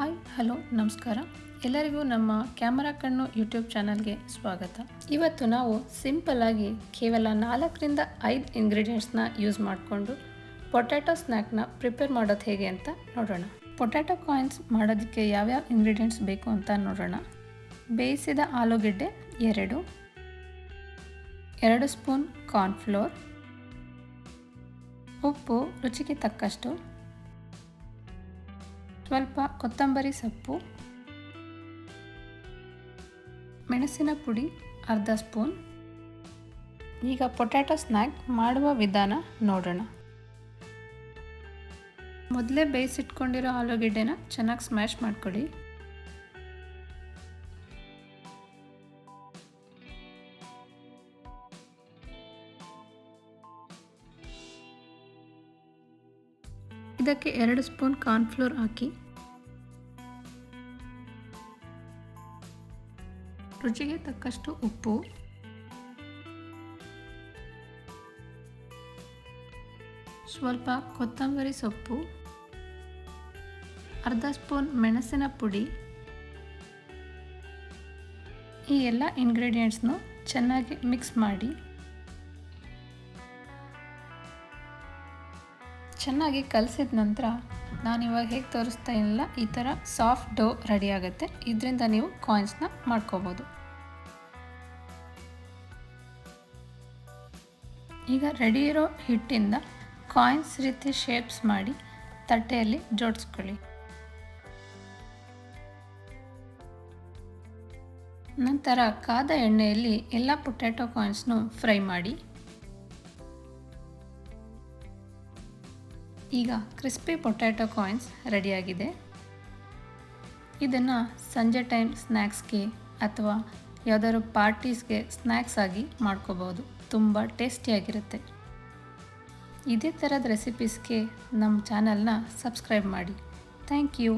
Hi, hello, ನಮಸ್ಕಾರ. ಎಲ್ಲರಿಗೂ ನಮ್ಮ ಕ್ಯಾಮರಾ ಕಣ್ಣು ಯೂಟ್ಯೂಬ್ ಚಾನಲ್ಗೆ ಸ್ವಾಗತ. ಇವತ್ತು ನಾವು ಸಿಂಪಲ್ಲಾಗಿ ಕೇವಲ ನಾಲ್ಕರಿಂದ ಐದು ಇಂಗ್ರೀಡಿಯೆಂಟ್ಸ್ನ ಯೂಸ್ ಮಾಡಿಕೊಂಡು ಪೊಟ್ಯಾಟೊ ಸ್ನ್ಯಾಕ್ನ ಪ್ರಿಪೇರ್ ಮಾಡೋದು ಹೇಗೆ ಅಂತ ನೋಡೋಣ. ಪೊಟ್ಯಾಟೊ ಕಾಯಿನ್ಸ್ ಮಾಡೋದಕ್ಕೆ ಯಾವ್ಯಾವ ಇಂಗ್ರೀಡಿಯೆಂಟ್ಸ್ ಬೇಕು ಅಂತ ನೋಡೋಣ. ಬೇಯಿಸಿದ ಆಲೂಗೆಡ್ಡೆ ಎರಡು ಎರಡು ಸ್ಪೂನ್ ಕಾರ್ನ್ಫ್ಲೋರ್ ಉಪ್ಪು ರುಚಿಗೆ ತಕ್ಕಷ್ಟು ಸ್ವಲ್ಪ ಕೊತ್ತಂಬರಿ ಸೊಪ್ಪು, ಮೆಣಸಿನ ಪುಡಿ, ಅರ್ಧ ಸ್ಪೂನ್. ಈಗ ಪೊಟ್ಯಾಟೊ ಸ್ನ್ಯಾಕ್ ಮಾಡುವ ವಿಧಾನ ನೋಡೋಣ. ಮೊದಲೇ ಬೇಯಿಸಿಟ್ಕೊಂಡಿರೋ ಆಲೂಗೆಡ್ಡೆನ ಚೆನ್ನಾಗಿ ಸ್ಮ್ಯಾಶ್ ಮಾಡಿಕೊಡಿ. ಇದಕ್ಕೆ ಎರಡು ಸ್ಪೂನ್ ಕಾರ್ನ್ಫ್ಲೋರ್ ಹಾಕಿ. ರುಚಿಗೆ ತಕ್ಕಷ್ಟು ಉಪ್ಪು. ಸ್ವಲ್ಪ ಕೊತ್ತಂಬರಿ ಸೊಪ್ಪು. ಅರ್ಧ ಸ್ಪೂನ್ ಮೆಣಸಿನ ಪುಡಿ. ಈ ಎಲ್ಲ ಇಂಗ್ರೀಡಿಯೆಂಟ್ಸ್ನು ಚೆನ್ನಾಗಿ ಮಿಕ್ಸ್ ಮಾಡಿ. ಚೆನ್ನಾಗಿ ಕಲಸಿದ ನಂತರ ನಾನಿವಾಗ ಹೇಗೆ ತೋರಿಸ್ತಾ ಇಲ್ಲ ಈ ಥರ ಸಾಫ್ಟ್ ಡೋ ರೆಡಿ ಆಗುತ್ತೆ. ಇದರಿಂದ ನೀವು ಕಾಯಿನ್ಸ್ನ ಮಾಡ್ಕೋಬೋದು. ಈಗ ರೆಡಿ ಇರೋ ಹಿಟ್ಟಿಂದ ಕಾಯಿನ್ಸ್ ರೀತಿ ಶೇಪ್ಸ್ ಮಾಡಿ ತಟ್ಟೆಯಲ್ಲಿ ಜೋಡಿಸ್ಕೊಳ್ಳಿ. ನಂತರ ಕಾದ ಎಣ್ಣೆಯಲ್ಲಿ ಎಲ್ಲ ಪೊಟ್ಯಾಟೊ ಕಾಯಿನ್ಸ್ನು ಫ್ರೈ ಮಾಡಿ. ಈಗ ಕ್ರಿಸ್ಪಿ ಪೊಟ್ಯಾಟೊ ಕಾಯಿನ್ಸ್ ರೆಡಿಯಾಗಿದೆ ಇದನ್ನು ಸಂಜೆ ಟೈಮ್ ಸ್ನ್ಯಾಕ್ಸ್ಗೆ ಅಥವಾ ಯಾವುದಾದ್ರು ಪಾರ್ಟೀಸ್ಗೆ ಸ್ನ್ಯಾಕ್ಸ್ ಆಗಿ ಮಾಡ್ಕೋಬೋದು. ತುಂಬ ಟೇಸ್ಟಿಯಾಗಿರುತ್ತೆ ಇದೇ ಥರದ ರೆಸಿಪೀಸ್ಗೆ ನಮ್ಮ ಚಾನಲ್ನ ಸಬ್ಸ್ಕ್ರೈಬ್ ಮಾಡಿ. Thank you